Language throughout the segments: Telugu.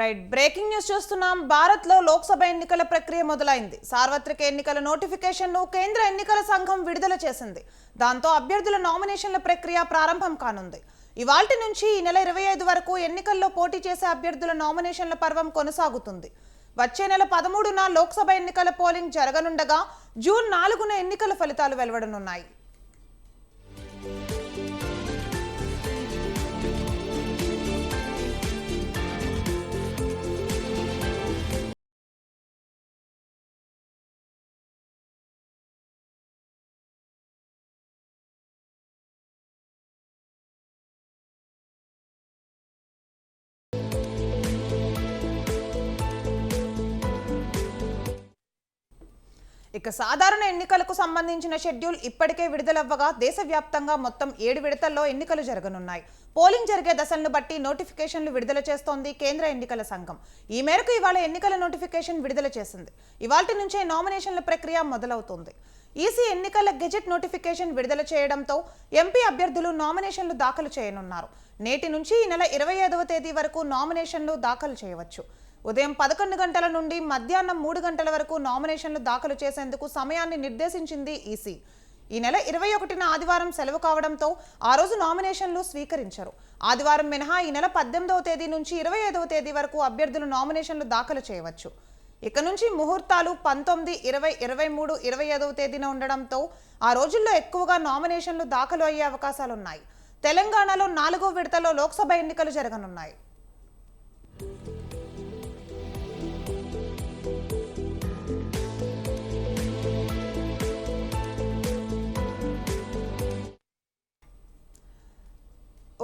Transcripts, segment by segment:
రైట్. బ్రేకింగ్ న్యూస్ చూస్తున్నాం. భారత్లో లోక్సభ ఎన్నికల ప్రక్రియ మొదలైంది. సార్వత్రిక ఎన్నికల నోటిఫికేషన్ను కేంద్ర ఎన్నికల సంఘం విడుదల చేసింది. దాంతో అభ్యర్థుల నామినేషన్ల ప్రక్రియ ప్రారంభం కానుంది. ఇవాల్టి నుంచి ఈ నెల ఇరవై ఐదు వరకు ఎన్నికల్లో పోటీ చేసే అభ్యర్థుల నామినేషన్ల పర్వం కొనసాగుతుంది. వచ్చే నెల పదమూడున లోక్సభ ఎన్నికల పోలింగ్ జరగనుండగా జూన్ నాలుగున ఎన్నికల ఫలితాలు వెలువడనున్నాయి. ఇక సాధారణ ఎన్నికలకు సంబంధించిన షెడ్యూల్ ఇప్పటికే విడుదలవ్వగా దేశవ్యాప్తంగా మొత్తం ఏడు విడతల్లో ఎన్నికలు జరగనున్నాయి. పోలింగ్ జరిగే దశలను బట్టి నోటిఫికేషన్లు విడుదల చేస్తోంది కేంద్ర ఎన్నికల సంఘం. ఈ మేరకు ఇవాళ ఎన్నికల నోటిఫికేషన్ విడుదల చేసింది. ఇవాటి నుంచే నామినేషన్ల ప్రక్రియ మొదలవుతోంది. ఈసీ ఎన్నికల గెజెట్ నోటిఫికేషన్ విడుదల చేయడంతో ఎంపీ అభ్యర్థులు నామినేషన్లు దాఖలు చేయనున్నారు. నేటి నుంచి ఈ నెల ఇరవై ఐదవ తేదీ వరకు నామినేషన్లు దాఖలు చేయవచ్చు. ఉదయం పదకొండు గంటల నుండి మధ్యాహ్నం మూడు గంటల వరకు నామినేషన్లు దాఖలు చేసేందుకు సమయాన్ని నిర్దేశించింది ఈసీ. ఈ నెల ఇరవై ఒకటిన ఆదివారం సెలవు కావడంతో ఆ రోజు నామినేషన్లు స్వీకరించరు. ఆదివారం మినహా ఈ నెల పద్దెనిమిదవ తేదీ నుంచి ఇరవై ఐదవ తేదీ వరకు అభ్యర్థులు నామినేషన్లు దాఖలు చేయవచ్చు. ఇక నుంచి ముహూర్తాలు పంతొమ్మిది ఇరవై ఇరవై మూడు ఇరవై ఐదవ తేదీన ఉండడంతో ఆ రోజుల్లో ఎక్కువగా నామినేషన్లు దాఖలు అయ్యే అవకాశాలున్నాయి. తెలంగాణలో నాలుగో విడతలో లోక్సభ ఎన్నికలు జరగనున్నాయి.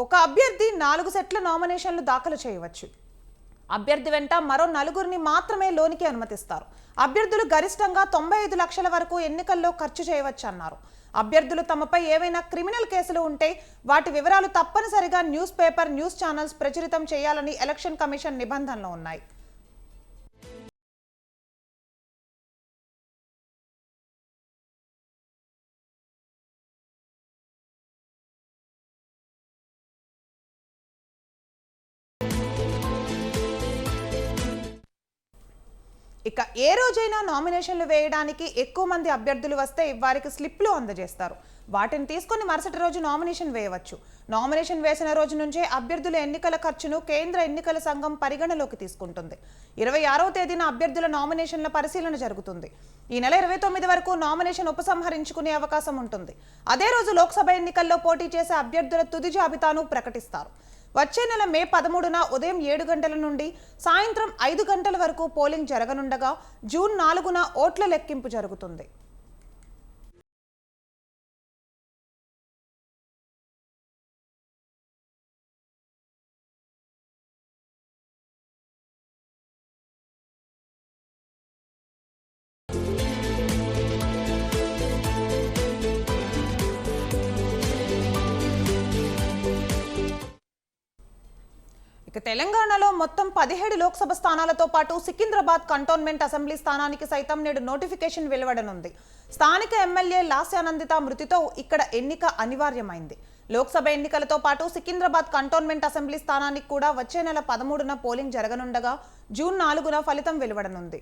ఒక అభ్యర్థి నాలుగు సెట్ల నామినేషన్లు దాఖలు చేయవచ్చు. అభ్యర్థి వెంట మరో నలుగురిని మాత్రమే లోనికి అనుమతిస్తారు. అభ్యర్థులు గరిష్టంగా తొంభై ఐదు లక్షల వరకు ఎన్నికల్లో ఖర్చు చేయవచ్చు అన్నారు అభ్యర్థులు తమపై ఏవైనా క్రిమినల్ కేసులు ఉంటే వాటి వివరాలు తప్పనిసరిగా న్యూస్ పేపర్ న్యూస్ ఛానల్స్ ప్రచురితం చేయాలని ఎలక్షన్ కమిషన్ నిబంధనలు ఉన్నాయి. ఇక ఏ రోజైనా నామినేషన్లు వేయడానికి ఎక్కువ మంది అభ్యర్థులు వస్తే వారికి స్లిప్లు అందజేస్తారు. వాటిని తీసుకొని మరుసటి రోజు నామినేషన్ వేయవచ్చు. నామినేషన్ వేసిన రోజు నుంచే అభ్యర్థుల ఎన్నికల ఖర్చును కేంద్ర ఎన్నికల సంఘం పరిగణలోకి తీసుకుంటుంది. ఇరవై ఆరో తేదీన అభ్యర్థుల నామినేషన్ల పరిశీలన జరుగుతుంది. ఈ నెల ఇరవై తొమ్మిది వరకు నామినేషన్ ఉపసంహరించుకునే అవకాశం ఉంటుంది. అదే రోజు లోక్సభ ఎన్నికల్లో పోటీ చేసే అభ్యర్థుల తుది జాబితాను ప్రకటిస్తారు. వచ్చే నెల మే పదమూడున ఉదయం ఏడు గంటల నుండి సాయంత్రం ఐదు గంటల వరకు పోలింగ్ జరగనుండగా జూన్ నాలుగున ఓట్ల లెక్కింపు జరుగుతుంది. ఇక తెలంగాణలో మొత్తం పదిహేడు లోక్సభ స్థానాలతో పాటు సికింద్రాబాద్ కంటోన్మెంట్ అసెంబ్లీ స్థానానికి సైతం నేడు నోటిఫికేషన్ వెలువడనుంది. స్థానిక ఎమ్మెల్యే లాస్యానందిత మృతితో ఇక్కడ ఎన్నిక అనివార్యమైంది. లోక్సభ ఎన్నికలతో పాటు సికింద్రాబాద్ కంటోన్మెంట్ అసెంబ్లీ స్థానానికి కూడా వచ్చే నెల పదమూడున పోలింగ్ జరగనుండగా జూన్ నాలుగున ఫలితం వెలువడనుంది.